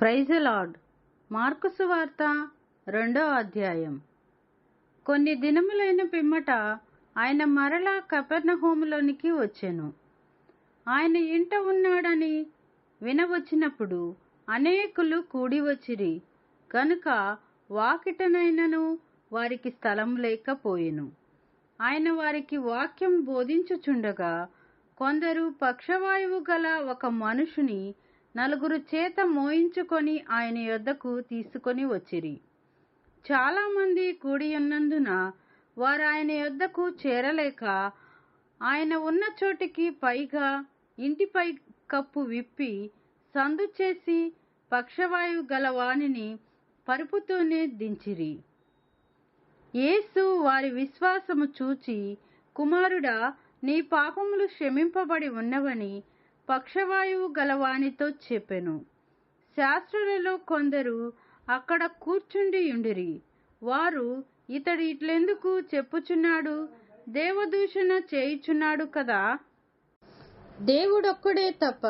ప్రైజలాడ్ మార్కుసు వార్త రెండో అధ్యాయం. కొన్ని దినములైన పిమ్మట ఆయన మరలా కపెర్ణహోములోనికి వచ్చెను. ఆయన ఇంట ఉన్నాడని వినవచ్చినప్పుడు అనేకులు కూడి వచ్చిరి. కనుక వాకిటనైనను వారికి స్థలం లేకపోయెను. ఆయన వారికి వాక్యం బోధించుచుండగా కొందరు పక్షవాయువు గల ఒక మనుషుని నలుగురు చేత మోయించుకొని ఆయన యొద్దకు తీసుకొని వచ్చిరి. చాలామంది కూడియున్నందున కూడి ఉన్నందున వారు ఆయన యొద్దకు చేరలేక ఆయన ఉన్న చోటికి పైగా ఇంటిపై కప్పు విప్పి సందు చేసి పక్షవాయువు గల వానిని పరుపుతోనే దించిరి. యేసు వారి విశ్వాసము చూచి కుమారుడా నీ పాపములు క్షమింపబడి ఉన్నవని పక్షవాయువు గలవానితో చెప్పెను. శాస్త్రులలో కొందరు అక్కడ కూర్చుండి ఉండిరి వారు ఇతడు ఇట్లెందుకు చెప్పుచున్నాడు? దేవదూషణ చేయుచున్నాడు కదా? దేవుడొక్కడే తప్ప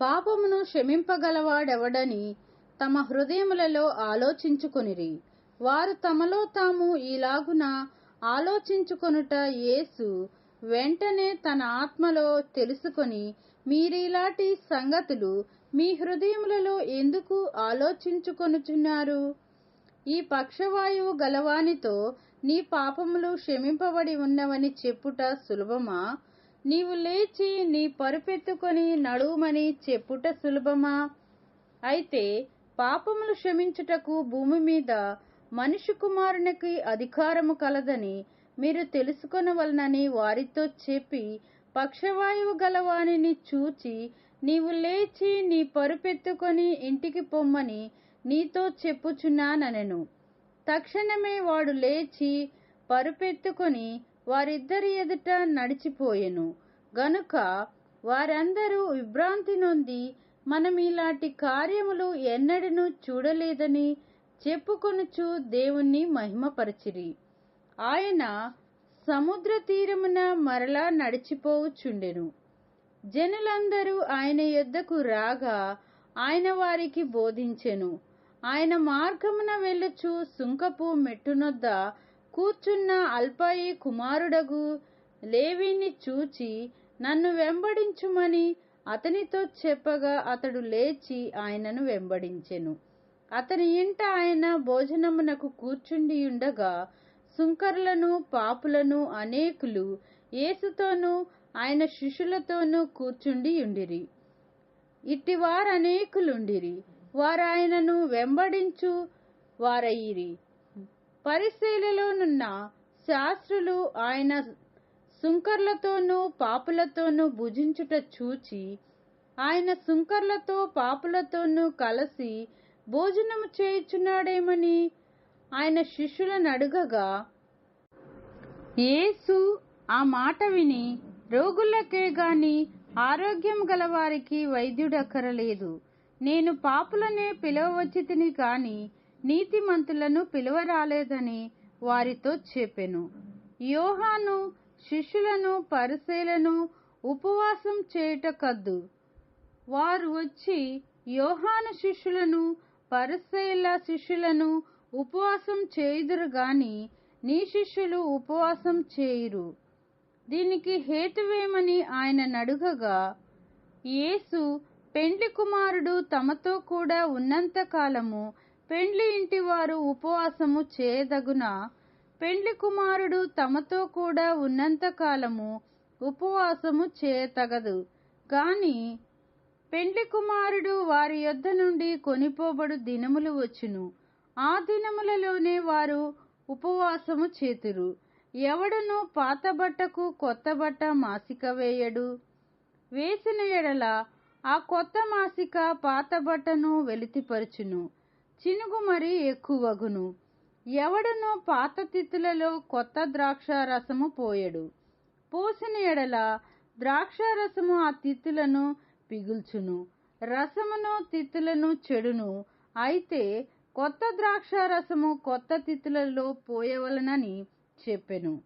పాపమును క్షమింపగలవాడెవడని తమ హృదయములలో ఆలోచించుకొనిరి. వారు తమలో తాము ఇలాగున ఆలోచించుకొనుట యేసు వెంటనే తన ఆత్మలో తెలుసుకొని మీరిలాంటి సంగతులు మీ హృదయములలో ఎందుకు ఆలోచించుకొనుచున్నారు? ఈ పక్షవాయువు గలవానితో నీ పాపములు క్షమింపబడి ఉన్నవని చెప్పుట సులభమా? నీవు లేచి నీ పరుపెత్తుకొని నడుమని చెప్పుట సులభమా? అయితే పాపములు క్షమించుటకు భూమి మీద మనిషి కుమారునికి అధికారము కలదని మీరు తెలుసుకొనవలనని వారితో చెప్పి పక్షవాయువు గలవానిని చూచి నీవు లేచి నీ పరుపెత్తుకొని ఇంటికి పొమ్మని నీతో చెప్పుచున్నానెను తక్షణమే వాడు లేచి పరుపెత్తుకొని వారిద్దరి ఎదుట నడిచిపోయెను. గనుక వారందరూ విభ్రాంతి నొంది మనం ఇలాంటి కార్యములు ఎన్నడను చూడలేదని చెప్పుకొనుచు దేవుణ్ణి మహిమపరచిరి. ఆయన సముద్ర తీరమున మరలా నడిచిపోవచ్చుండెను జనులందరూ ఆయన యొద్దకు రాగా ఆయన వారికి బోధించెను. ఆయన మార్గమున వెళ్ళుచు సుంకపు మెట్టునొద్ద కూర్చున్న అల్పాయి కుమారుడగు లేవిని చూచి నన్ను వెంబడించుమని అతనితో చెప్పగా అతడు లేచి ఆయనను వెంబడించెను. అతని ఇంట ఆయన భోజనమునకు కూర్చుండి ఉండగా సుంకర్లను పాపులను అనేకులు యేసుతోనూ ఆయన శిష్యులతోనూ కూర్చుండి ఉండిరి ఇట్టి వారనేకులుండిరి. వారు ఆయనను వెంబడించు వారయ్యిరి పరిశీలలోనున్న శాస్త్రులు ఆయన సుంకర్లతోనూ పాపులతోనూ భుజించుట చూచి ఆయన సుంకర్లతో పాపులతోనూ కలిసి భోజనము చేయుచున్నాడేమని ఆయన శిష్యులను అడుగగా యేసు ఆ మాట విని రోగులకే గాని ఆరోగ్యం గలవారికి వైద్యుడక్కరలేదు. నేను పాపులనే పిలవచ్చి తిని కాని నీతిమంతులను పిలువరాలేదని వారితో చెప్పెను. యోహాను శిష్యులను పరిశీలను ఉపవాసం చేయుట కద్దు వారు వచ్చి యోహాను శిష్యులను పరిశీల శిష్యులను ఉపవాసం చేయుదురు గాని నీ శిష్యులు ఉపవాసం చేయురు. దీనికి హేతువేమని ఆయన నడుగగా యేసు పెండ్లి కుమారుడు తమతో కూడా ఉన్నంత కాలము పెండ్లి ఇంటి వారు ఉపవాసము చేయదగున పెండ్లి కుమారుడు తమతో కూడా ఉన్నంత కాలము ఉపవాసము చేయతగదు. గాని పెండ్లి కుమారుడు వారి యొద్ద నుండి కొనిపోబడు దినములు వచ్చును. ఆ దినములలోనే వారు ఉపవాసము చేతురు. ఎవడను పాత బట్టకు కొత్త బట్ట మాసిక వేయడు. వేసిన ఎడల ఆ కొత్త మాసిక పాత బట్టను వెలితిపరచును. చినుగు మరి ఎక్కువగును. ఎవడను పాత తిత్తులలో కొత్త ద్రాక్ష రసము పోయడు. పోసిన ఎడల ద్రాక్ష రసము ఆ తిత్తులను పిగుల్చును. రసమును తిత్తులను చెడును. అయితే కొత్త ద్రాక్ష రసము కొత్త తిత్తులలో పోయవలనని చెప్పెను.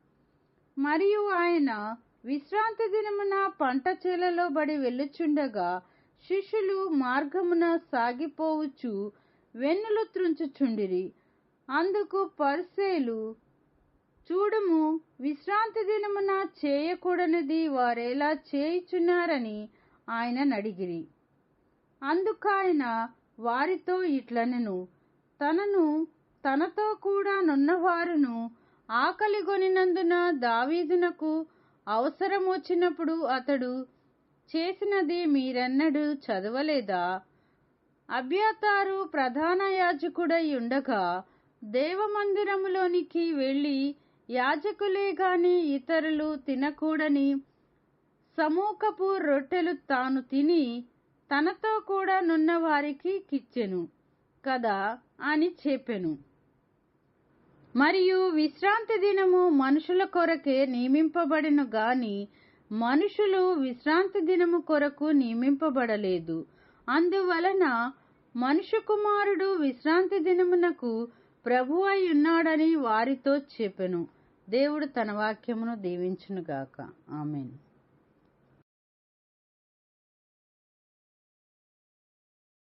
మరియు ఆయన విశ్రాంతి దినమున పంట చేలలో బడి వెళ్ళుచుండగా శిష్యులు మార్గమున సాగిపోవచ్చు వెన్నులు త్రుంచుచుండిరి. అందుకు పరిసేలు చూడుము విశ్రాంతి దినమున చేయకూడనిది వారేలా చేయుచున్నారని ఆయన నడిగిరి. అందుకాయన వారితో ఇట్లనెను తనను తనతో కూడా నున్నవారును ఆకలిగొనినందున దావీదునకు అవసరం వచ్చినప్పుడు అతడు చేసినది మీరెన్నడూ చదవలేదా? అభ్యాతారు ప్రధాన యాజకుడై ఉండగా దేవమందిరములోనికి వెళ్ళి యాజకులే గాని ఇతరులు తినకూడని సమూకపు రొట్టెలు తాను తిని తనతో కూడా నున్న వారికి కిచ్చెను. కదా అని చెప్పెను. మరియు విశ్రాంతి దినము మనుషుల కొరకే నియమింపబడిను గాని మనుషులు విశ్రాంతి దినము కొరకు నియమింపబడలేదు. అందువలన మనుషు కుమారుడు విశ్రాంతి దినమునకు ప్రభు అయి ఉన్నాడని వారితో చెప్పెను. దేవుడు తన వాక్యమును దీవించునుగాక. ఆమెను.